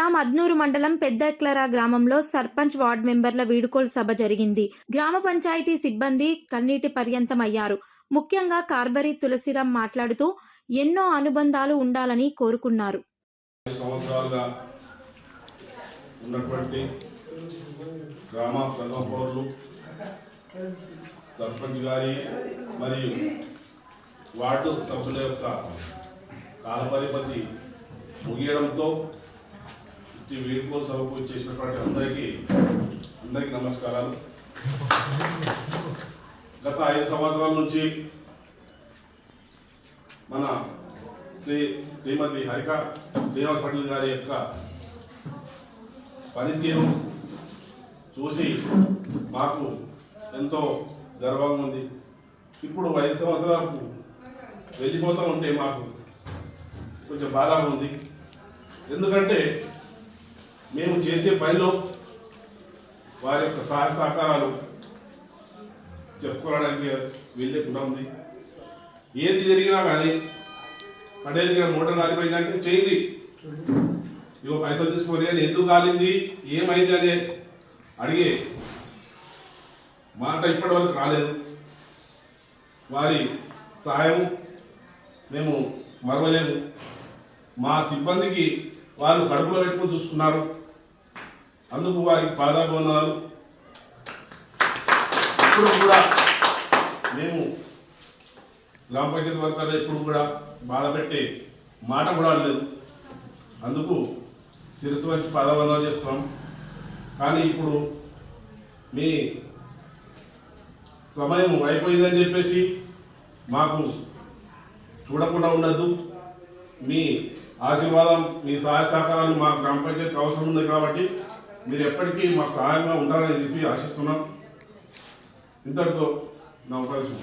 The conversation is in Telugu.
జిల్లా మద్నూరు మండలం పెద్దెక్లరా గ్రామంలో సర్పంచ్ వార్డు మెంబర్ల వీడుకోలు సభ జరిగింది. గ్రామ పంచాయతీ సిబ్బంది కన్నీటి పర్యంతం అయ్యారు ముఖ్యంగా కార్బరీ తులసిరాం మాట్లాడుతూ ఎన్నో అనుబంధాలు ఉండాలని కోరుకున్నారు. సర్పంచ్ గారి మరియు వార్డు సభ్యుల యొక్క కాలపరిపతి ముగియడంతో ఈ వీడ్కోలు సభకు చేసినటువంటి అందరికీ అందరికీ నమస్కారాలు. గత ఐదు సంవత్సరాల నుంచి మన శ్రీ శ్రీమతి హరిక శ్రీనివాస్ పటేల్ గారి యొక్క పనితీరు చూసి మాకు ఎంతో గర్వంగా ఉంది. ఇప్పుడు ఐదు సంవత్సరాలకు వెళ్ళిపోతూ ఉంటే మాకు కొంచెం బాధగా ఉంది. ఎందుకంటే మేము చేసే పనిలో వారి యొక్క సహాయ సహకారాలు చెప్పుకోవడానికి వెళ్ళకుండా ఉంది. ఏది జరిగినా కానీ పడేది మూట మోటార్ కాలిపోయిందంటే చేయండి. ఇగో పైసలు తీసుకోని అని ఎందుకు కాలింది? ఏమైంది అని అడిగే మాట ఇప్పటి వరకు రాలేదు. వారి సహాయం మేము మరవలేము. మా సిబ్బందికి వారు కడుపులో పెట్టుకుని చూసుకున్నారు. అందుకు వారికి పాదాభివందనాలు ఇప్పుడు కూడా మేము గ్రామ పంచాయతీ వర్గాలు ఎప్పుడు కూడా బాధ పెట్టే మాట కూడా లేదు అందుకు శిరస్సు వచ్చి పాదాబంధాలు చేస్తున్నాం. కానీ ఇప్పుడు మీ సమయం అయిపోయిందని చెప్పేసి మాకు చూడకుండా ఉండద్దు. మీ ఆశీర్వాదం మీ సహాయ సహకారాలు మా గ్రామ పంచాయతీ అవసరం ఉంది కాబట్టి మీరు ఎప్పటికీ మాకు సహాయంగా ఉండాలని చెప్పి ఆశిస్తున్నాం. ఇంతటితో నా ఉపదేశం